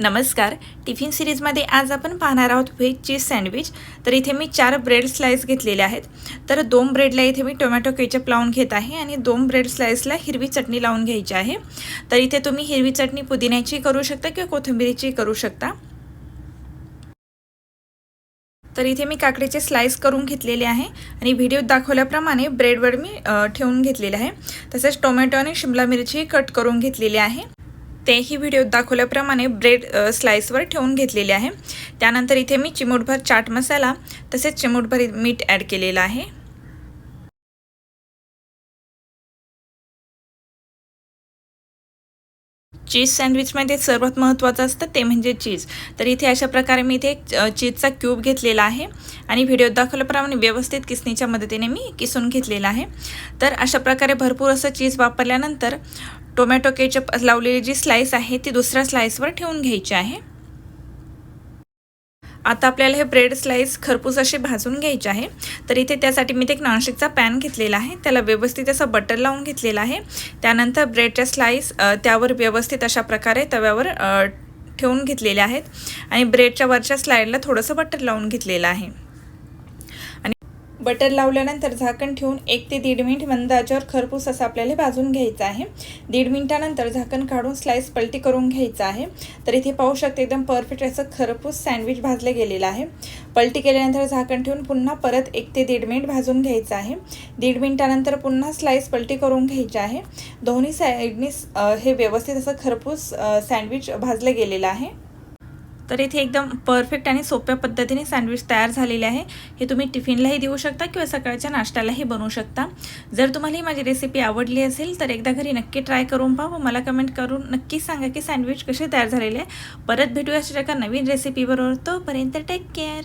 नमस्कार. टिफिन सिरीजमध्ये आज आपण पाहणार आहोत व्हेज चीज सँडविच. तर इथे मी चार ब्रेड स्लाइस घेतलेले आहेत. तर दोन ब्रेडला इथे मी टोमॅटो केचप लावून घेत आहे आणि दोन ब्रेड स्लाइसला हिरवी चटणी लावून घ्यायची आहे. तर इथे तुम्ही हिरवी चटणी पुदिन्याची करू शकता किंवा कोथिंबिरीची करू शकता. तर इथे मी काकडीचे स्लाइस करून घेतलेले आहे आणि व्हिडिओत दाखवल्याप्रमाणे ब्रेडवर मी ठेवून घेतलेले आहे. तसेच टोमॅटो आणि शिमला मिरची कट करून घेतलेली आहे. तेही व्हिडिओत दाखवल्याप्रमाणे ब्रेड स्लाइसवर ठेवून घेतलेले आहे. त्यानंतर इथे मी चिमूटभर चाट मसाला तसेच चिमूटभर मीठ ॲड केलेलं आहे. चीज सँडविचमध्ये सर्वात महत्त्वाचं असतं ते म्हणजे चीज तर इथे अशा प्रकारे मी इथे चीजचा क्यूब घेतलेला आहे. आणि व्हिडिओत दाखवल्याप्रमाणे व्यवस्थित किसणीच्या मदतीने मी किसून घेतलेला आहे. तर अशा प्रकारे भरपूर असं चीज वापरल्यानंतर टोमॅटो केचप लावलेली जी स्लाईस आहे ती दुसऱ्या स्लाईसवर ठेवून घ्यायची आहे. आता आपल्याला हे ब्रेड स्लाईस खरपूस असे भाजून घ्यायचे आहे. तर इथे त्यासाठी मी ते एक नॉनस्टिकचा पॅन घेतलेला आहे. त्याला व्यवस्थित असं बटर लावून घेतलेलं आहे. त्यानंतर ब्रेडच्या स्लाईस त्यावर व्यवस्थित अशा प्रकारे तव्यावर ठेवून घेतलेले आहेत. आणि ब्रेडच्या वरच्या स्लाईडला थोडंसं बटर लावून घेतलेलं आहे. बटर लावल्यानंतर झाकण ठेवून एक ते दीड मिनिट मंद आचेवर खरपूस असं आपल्याला भाजून घ्यायचं आहे. दीड मिनिटानंतर झाकण काढून स्लाईस पलटी करून घ्यायचं आहे. तर इथे पाहू शकते एकदम परफेक्ट असं खरपूस सँडविच भाजलं गेलेलं आहे. पलटी केल्यानंतर झाकण ठेवून पुन्हा परत एक ते दीड मिनिट भाजून घ्यायचं आहे. दीड मिनिटानंतर पुन्हा स्लाईस पलटी करून घ्यायची आहे. दोन्ही साईडनी हे व्यवस्थित असं खरपूस सँडविच भाजलं गेलेलं आहे. तर इथे एकदम परफेक्ट आणि सोप्या पद्धतीने सँडविच तयार झालेले आहे. हे तुम्ही टिफिनलाही देऊ शकता किंवा सकाळच्या नाश्त्यालाही बनवू शकता. जर तुम्हाला ही माझी रेसिपी आवडली असेल तर एकदा घरी नक्की ट्राय करून पहा व मला कमेंट करून नक्की सांगा की सँडविच कसे तयार झालेले आहे. परत भेटूया अशा एका नवीन रेसिपीबरोबर तोपर्यंत टेक केअर